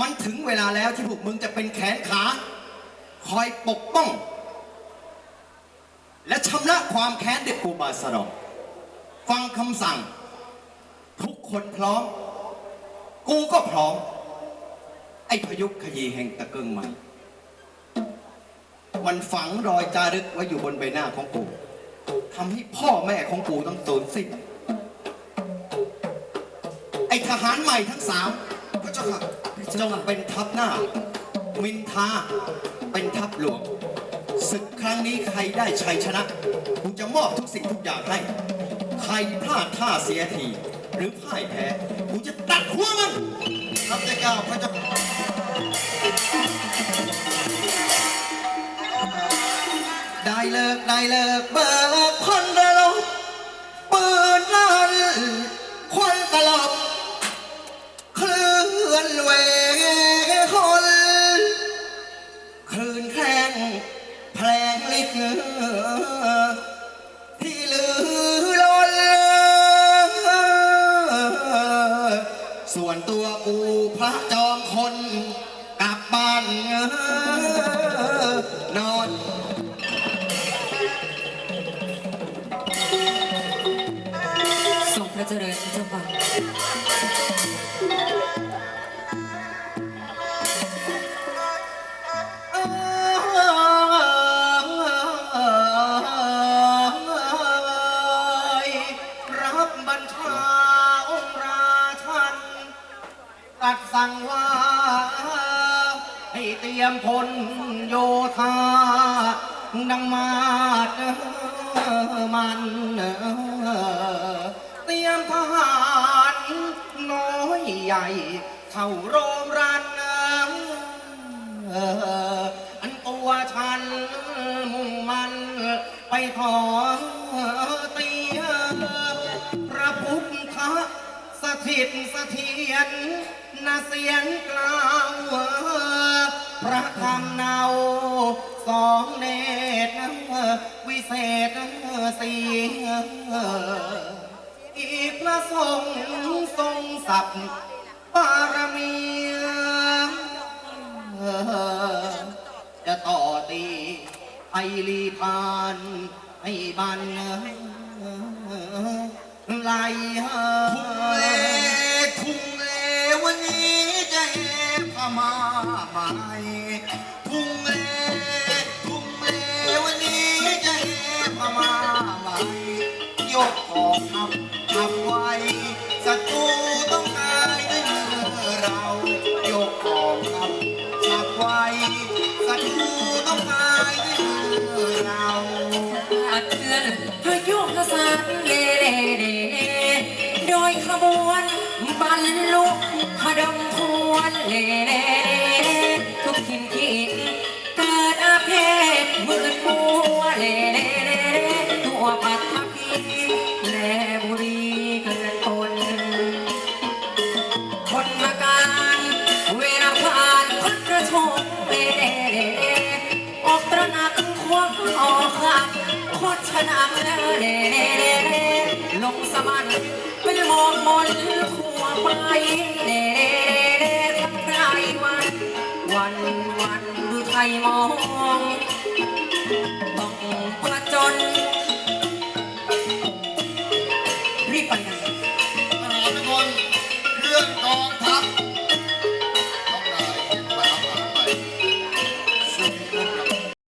มันถึงเวลาแล้วที่พวกมึงจะเป็นแขนขา คอยปกป้อง และชำระความแค้นเด็กกูบาสรองฟังคำสั่ง ทุกคนพร้อม กูก็พร้อม ไอ้พยุคขยีแห่งตะเกิงใหม่ มันฝังรอยจารึกไว้อยู่บนใบหน้าของกูทำให้พ่อแม่ของกูต้องสูญสิ้นไอ้ทหารใหม่ทั้งสามพระเจ้าค่ะ จงเป็นทัพหน้า มินทาเป็นทัพหลวงศึกครั้งนี้ใครได้ชัยชนะกูจะมอบทุกสิ่งทุกอย่างให้ ใครพลาดท่าเสียที หรือพ่ายแพ้กูจะตัดหัวมันรับได้ก้าวพระเจ้าค่ะได้เลิกได้เลิกเบิกค เจริญเจ้าค่ะรับบัญชาองค์ราชันตัดสั่งว่า ให้เตรียมพลโยธา ดังมาดมัน ใหญ่เข้าโรงรันอันตัวฉันมุ่งมันไปขอเตียพระพุทธสถิตเสถียรนาเสียนกล่าวพระธรรมเนาสองเนตรวิเศษสีอีกพระทรงทรงสัพบารมีจะต่อตีไอรีพานให้บันไหลทุ่งเลทุ่งเลวันนี้จะแห่พม่าใหม่ทุ่งเลทุ่งเลวันนี้จะแห่พมาใหม่ยกกองทัพ ยุกษัตริย์เล่เล่เลโดยขบวนบรรลุพดมควรเล่เล่ทุกทินที่ โคตรชนะเล่ลงสมันเป็นมองมนขัวไปเล่ทั้งไรวัน วันวันดูไทยมอง